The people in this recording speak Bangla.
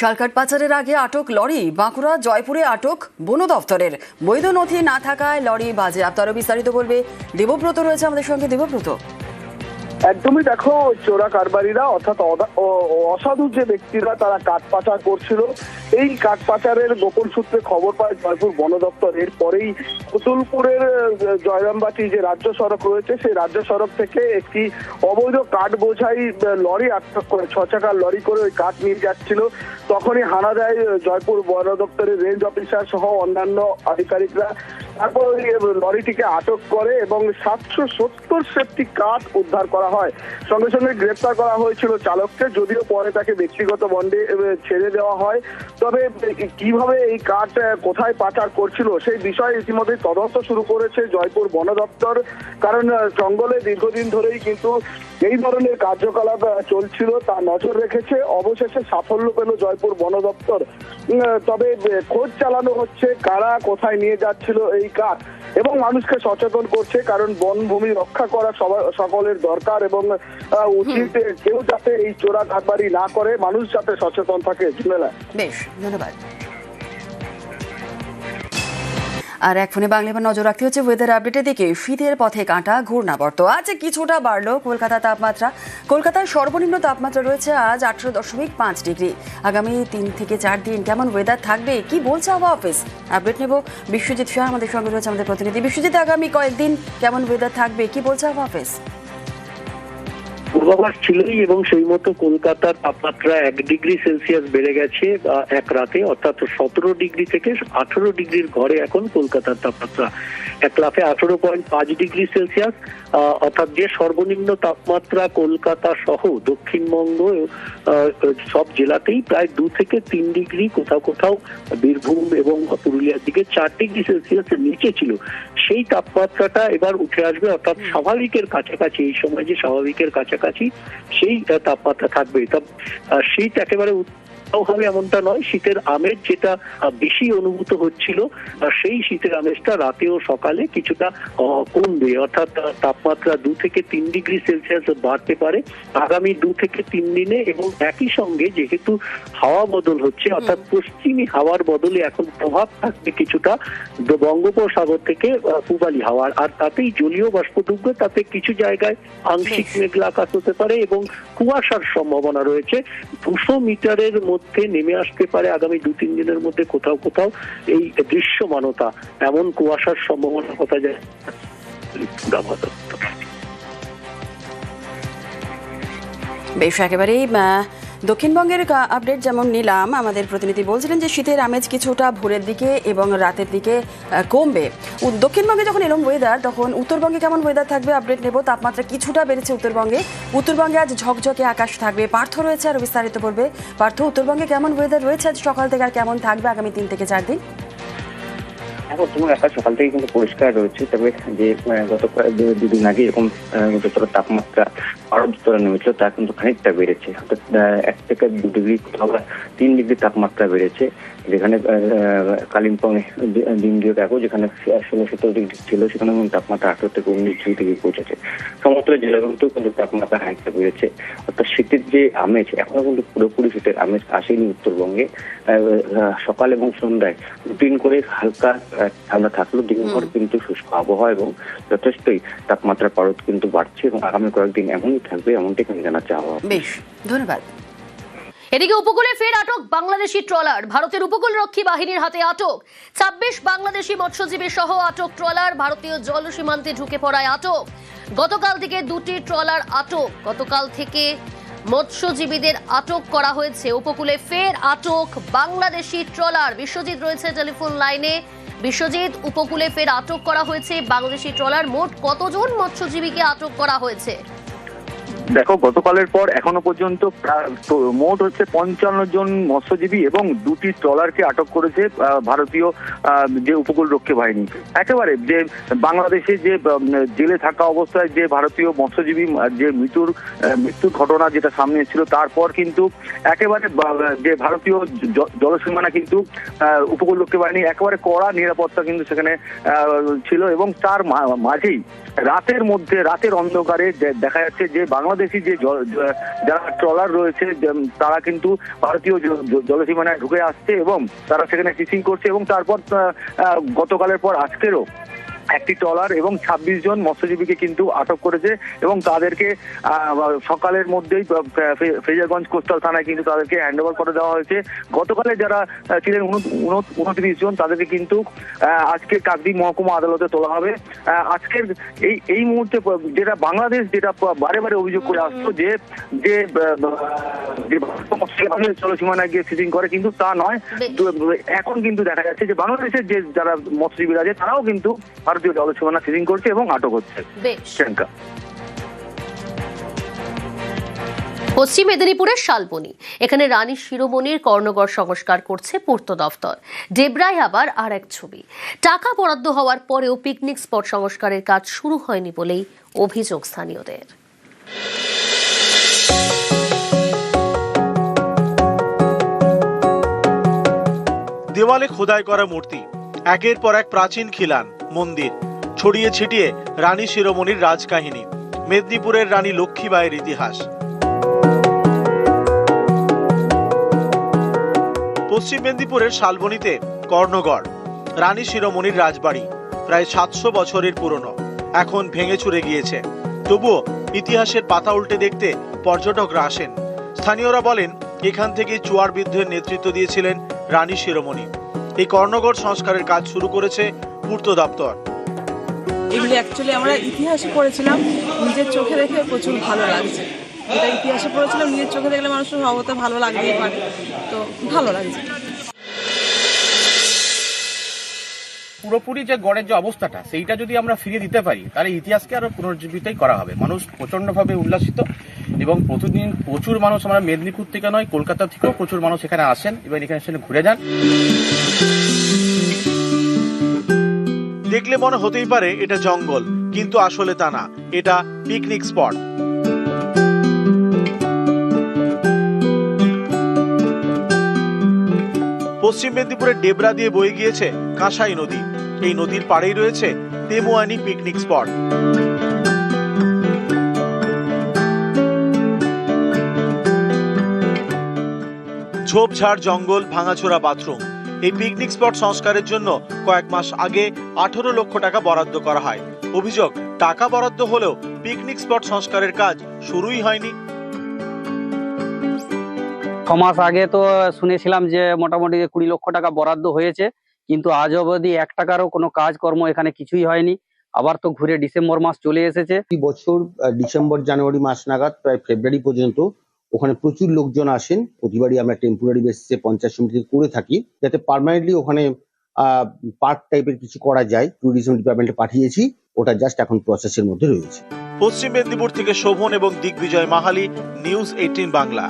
শালকাট পাচারের আগে আটক লরি, বাঁকুড়া, জয়পুরে আটক বন দফতরের বৈধ নথি না থাকায় লরি বাজে আপনারও বিস্তারিত বলবে দেবব্রত রয়েছে আমাদের সঙ্গে। দেবব্রত। একদমই দেখো চোরা কারবারিরা অর্থাৎ অসাধু যে ব্যক্তিরা তারা কাঠ পাচার করছিল এই কাঠ পাচারের গোপন সূত্রে খবর পায় জয়পুর বন দপ্তর। এরপরেই কুতুলপুরের আহ, জয়রামবাটি যে রাজ্য সড়ক রয়েছে সেই রাজ্য সড়ক থেকে একটি অবৈধ কাঠ বোঝাই লরি আটক করে ছ চাকার লরি করে ওই কাঠ নিয়ে যাচ্ছিল। তখনই হানা দেয় জয়পুর বন দপ্তরের রেঞ্জ অফিসার সহ অন্যান্য আধিকারিকরা। তারপর ওই লরিটিকে আটক করে এবং সাতশো সত্তর সেফটি কাঠ উদ্ধার করা হয়। সঙ্গে সঙ্গে গ্রেপ্তার করা হয়েছিল চালককে, যদিও পরে তাকে ব্যক্তিগত বন্ডে ছেড়ে দেওয়া হয়। তবে কীভাবে এই কাঠ কোথায় পাচার করছিল সেই বিষয়ে ইতিমধ্যে তদন্ত শুরু করেছে জয়পুর বন দপ্তর। কারণ জঙ্গলে দীর্ঘদিন ধরেই কিন্তু এই ধরনের কার্যকলাপ চলছিল, তা নজর রেখেছে। অবশেষে সাফল্য পেল জয়পুর বন দপ্তর। তবে খোঁজ চালানো হচ্ছে, কারা কোথায় নিয়ে যাচ্ছিল এই কাঠ এবং মানুষকে সচেতন করছে কারণ বনভূমি রক্ষা করা সকলের দরকার এবং উচিত কেউ যাতে এই চোরা কারবারি না করে মানুষ যাতে সচেতন থাকে। বেশ ধন্যবাদ। আর ফোনে বাংলা এবার নজর রাখতে হচ্ছে ওয়েদার আপডেটের দিকে। শীতের পথে কাঁটা, ঘূর্ণাবর্ত। আজ কিছুটা বাড়লো কলকাতা তাপমাত্রা। কলকাতার সর্বনিম্ন তাপমাত্রা রয়েছে আজ আঠারো দশমিক পাঁচ ডিগ্রি। আগামী তিন থেকে চার দিন কেমন ওয়েদার থাকবে, কি বলছে আবহাওয়া অফিস আপডেট নেব বিশ্বজিৎ শাহ, আমাদের সঙ্গে রয়েছে আমাদের প্রতিনিধি। বিশ্বজিৎ, আগামী কয়েকদিন কেমন ওয়েদার থাকবে, কি বলছে আবহাওয়া অফিস পূর্বাভাস ছিলই এবং সেই মতো কলকাতার তাপমাত্রা এক ডিগ্রি সেলসিয়াস বেড়ে গেছে এক রাতে অর্থাৎ সতেরো ডিগ্রি থেকে আঠারো ডিগ্রির ঘরে এখন কলকাতার তাপমাত্রা। এক লাফে আঠারো পয়েন্ট পাঁচ ডিগ্রি সেলসিয়াস অর্থাৎ যে সর্বনিম্ন তাপমাত্রা কলকাতা সহ দক্ষিণবঙ্গ সব জেলাতেই প্রায় দু থেকে তিন ডিগ্রি কোথাও কোথাও বীরভূম এবং পুরুলিয়ার দিকে চার ডিগ্রি সেলসিয়াসের নিচে ছিল। সেই তাপমাত্রাটা এবার উঠে আসবে অর্থাৎ স্বাভাবিকের কাছাকাছি এই সময় যে স্বাভাবিকের কাছাকাছি সেই তাপমাত্রা থাকবে। আহ, শীত একেবারে উত্তাপ হবে এমনটা নয়। শীতের আমেজ যেটা বেশি অনুভূত হচ্ছিল সেই শীতের আমেজটা রাতে ও সকালে কিছুটা কমবে। অর্থাৎ তাপমাত্রা দু থেকে তিন ডিগ্রি সেলসিয়াস বাড়তে পারে আগামী দু থেকে তিন দিনে এবং একই সঙ্গে যেহেতু হাওয়া বদল হচ্ছে অর্থাৎ পশ্চিমী হাওয়ার বদলে এখন প্রভাব থাকবে কিছুটা বঙ্গোপসাগর থেকে পূবালি হাওয়ার। আর তাতেই জলীয় বাষ্প ডুববে তাতে কিছু জায়গায় আংশিক মেঘলা আকাশ হতে পারে এবং কুয়াশার সম্ভাবনা রয়েছে। দুশো মিটারের মধ্যে নেমে আসতে পারে আগামী দু, তিন দিনের মধ্যে কোথাও কোথাও। এই দৃশ্যমানতা, এমন কুয়াশার সম্ভাবনা কথা যায় বেশ, একেবারেই দক্ষিণবঙ্গের আপডেট যেমন নিলাম, আমাদের প্রতিনিধি বলছিলেন যে শীতের আমেজ কিছুটা ভোরের দিকে এবং রাতের দিকে কমবে। দক্ষিণবঙ্গে যখন এরম ওয়েদার তখন উত্তরবঙ্গে কেমন ওয়েদার থাকবে আপডেট নেব। তাপমাত্রা কিছুটা বেড়েছে উত্তরবঙ্গে। উত্তরবঙ্গে আজ ঝকঝকে আকাশ থাকবে। পার্থ রয়েছে আর বিস্তারিত পড়বে পার্থ, উত্তরবঙ্গে কেমন ওয়েদার রয়েছে আজ সকাল থেকে আর কেমন থাকবে আগামী তিন থেকে চার দিন? এখন তোমার আকাশ সকাল থেকে কিন্তু পরিষ্কার রয়েছে। তবে যে গত দুদিন আগে এরকম যতটা তাপমাত্রা আরও স্তরে নেমেছিল তা কিন্তু খানিকটা বেড়েছে। অর্থাৎ এক থেকে দু ডিগ্রি তিন ডিগ্রি তাপমাত্রা বেড়েছে, যেখানে কালিম্পং দিন দুয়েক আগেও যেখানে ষোলো, সতেরো ডিগ্রি ছিল, সেখানে কিন্তু তাপমাত্রা আঠারো থেকে উনিশ ডিগ্রি থেকে পৌঁছেছে। সমস্ত জেলাগুলোতেও কিন্তু কিন্তু তাপমাত্রা খানিকটা বেড়েছে। অর্থাৎ শীতের যে আমেজ, এখনও কিন্তু পুরোপুরি শীতের আমেজ আসেনি উত্তরবঙ্গে। সকাল এবং সন্ধ্যায় রুটিন করে হালকা ঠান্ডা থাকলেও দিনভর কিন্তু শুষ্ক আবহাওয়া এবং যথেষ্টই তাপমাত্রার পারদ কিন্তু বাড়ছে এবং আগামী কয়েকদিন এমনই থাকবে এমনটাই কিন্তু জানাচ্ছে আবহাওয়া বেশ ধন্যবাদ। এদিকে উপকূলে ফের আটক বাংলাদেশি ট্রলার ভারতের উপকূল রক্ষী বাহিনীর হাতে আটক। ছাব্বিশ বাংলাদেশি মৎস্যজীবী সহ আটক ট্রলার ভারতীয় জল সীমান্তে ঢুকে পড়ায় আটক। গতকাল থেকে দুটি ট্রলার আটক। গতকাল থেকে মৎস্যজীবীদের আটক করা হয়েছে। উপকূলে ফের আটক বাংলাদেশি ট্রলার। বিশ্বজিৎ রয়েছে টেলিফোন লাইনে। বিশ্বজিৎ উপকূলে ফের আটক করা হয়েছে। বাংলাদেশি ট্রলার মোট কতজন মৎস্যজীবীকে আটক করা হয়েছে? দেখো, গতকালের পর এখনও পর্যন্ত মোট হচ্ছে পঞ্চান্ন জন মৎস্যজীবী এবং দুটি ট্রলারকে আটক করেছে ভারতীয় যে উপকূল রক্ষী বাহিনী। একেবারে যে বাংলাদেশে যে জেলে থাকা অবস্থায় যে ভারতীয় মৎস্যজীবী যে মৃত্যুর মৃত্যুর ঘটনা যেটা সামনে এসেছিল, তারপর কিন্তু একেবারে যে ভারতীয় জলসীমানা কিন্তু উপকূল রক্ষী বাহিনী, একেবারে কড়া নিরাপত্তা কিন্তু সেখানে ছিল এবং তার মাঝেই রাতের মধ্যে, রাতের অন্ধকারে দেখা যাচ্ছে যে বাংলাদেশ বাংলাদেশি যে যারা ট্রলার রয়েছে তারা কিন্তু ভারতীয় জলসীমানায় ঢুকে আসছে এবং তারা সেখানে ফিশিং করছে এবং তারপর গতকালের পর আজকেরও একটি ট্রলার এবং ছাব্বিশ জন মৎস্যজীবীকে কিন্তু আটক করেছে এবং তাদেরকে সকালের মধ্যেই আহ, ফে- ফ্রেজারগঞ্জ কোস্টাল থানায় কিন্তু তাদেরকে হ্যান্ড ওভার করে দেওয়া হয়েছে। গতকালে যারা ছিলেন উনত্রিশ জন তাদেরকে কিন্তু আজকে কাকদি মহকুমা আদালতে তোলা হবে। আজকের এই এই মুহূর্তে যেটা বাংলাদেশ যেটা বারে বারে অভিযোগ করে আসতো যে যে জলসীমানায় গিয়ে ফিশিং করে কিন্তু তা নয়। এখন কিন্তু দেখা যাচ্ছে যে বাংলাদেশের যে যারা মৎস্যজীবীরা আছে তারাও কিন্তু ভারতীয় জলসীমানা ফিশিং করছে এবং আটক হচ্ছে শ্রীলঙ্কা। পশ্চিম মেদিনীপুরের শালবনী। এখানে রানী শিরোমণির কর্ণগড় সংস্কার করছে পূর্ত দফতর। ডেবরায় আবার আর এক ছবি। টাকা বরাদ্দ হওয়ার পরেও পিকনিক স্পট সংস্কারের কাজ শুরু হয়নি বলেই অভিযোগ স্থানীয়দের। দেওয়ালে খোদাই করা মূর্তি। একের পর এক প্রাচীন খিলান। মন্দির, ছড়িয়ে ছিটিয়ে রানী শিরোমণির রাজকাহিনী, মেদিনীপুরের রানী লক্ষ্মীবাইয়ের ইতিহাস। পশ্চিম মেদিনীপুরের শালবনীতে কর্ণগড়, রানী শিরোমণির রাজবাড়ি, প্রায় সাতশো বছরের পুরনো, এখন ভেঙে চুরে গিয়েছে। তবুও ইতিহাসের পাতা উল্টে দেখতে পর্যটকরা আসেন। স্থানীয়রা বলেন, এখান থেকে চুয়ার বিদ্রোহের নেতৃত্ব দিয়েছিলেন রানী শিরোমণি। এই কর্ণগড় সংস্কারের কাজ শুরু করেছে পূর্ত দপ্তর। এগুলি অ্যাকচুয়ালি আমরা ইতিহাসে পড়েছিলাম নিজের চোখে দেখে প্রচুর ভালো লাগছে। এটা ইতিহাসে পড়েছিলাম নিজের চোখে দেখলে মানুষের স্বভাবত ভালো লাগতেই পারে। তো ভালো লাগছে। পুরোপুরি যে গড়ের যে অবস্থাটা সেইটা যদি আমরা ফিরিয়ে দিতে পারি তাহলে ইতিহাসকে আরও পুনর্জীবিতই করা হবে। মানুষ প্রচন্ডভাবে উল্লাসিত এবং প্রতিদিন প্রচুর মানুষ আমরা মেদিনীপুর থেকে নয় কলকাতা থেকেও প্রচুর মানুষ এখানে আসেন এবং এখানে এসে ঘুরে যান। দেখলে মনে হতেই পারে এটা জঙ্গল, কিন্তু আসলে তা না। এটা পিকনিক স্পট পশ্চিম মেদিনীপুরের ডেবরা দিয়ে বয়ে গিয়েছে কাঁসাই নদী। এই নদীর পাড়েই রয়েছে তেমুয়ানি পিকনিক স্পট ঝোপঝাড় জঙ্গল, ভাঙাচোরা বাথরুম এই পিকনিক স্পট সংস্কারের জন্য কয়েক মাস আগে আঠারো লক্ষ টাকা বরাদ্দ করা হয়। অভিযোগ টাকা বরাদ্দ হলেও পিকনিক স্পট সংস্কারের কাজ শুরুই হয়নি। ছ মাস আগে তো শুনেছিলাম যে মোটামুটি কুড়ি লক্ষ টাকা বরাদ্দ হয়েছে কিন্তু আজ অবধি এক টাকারও কোনো কাজকর্ম এখানে কিছুই হয়নি। আবার তো ঘুরে ডিসেম্বর মাস চলে এসেছে। বছর ডিসেম্বর জানুয়ারি মাস নাগাদ প্রায় ফেব্রুয়ারি পর্যন্ত ওখানে প্রচুর লোকজন আসেন। প্রতিবারই আমরা টেম্পোরারি বেসিসে পঞ্চায়েত সমিতি করে থাকি, যাতে পারমানেন্টলি ওখানে পার্ক টাইপের কিছু করা যায়। ট্যুরিজম ডিপার্টমেন্টে পাঠিয়েছি, ওটা জাস্ট এখন প্রসেসের মধ্যে রয়েছে। পশ্চিম মেদিনীপুর থেকে শোভন এবং দিগ্বিজয় মাহালি নিউজ এইটিন বাংলা।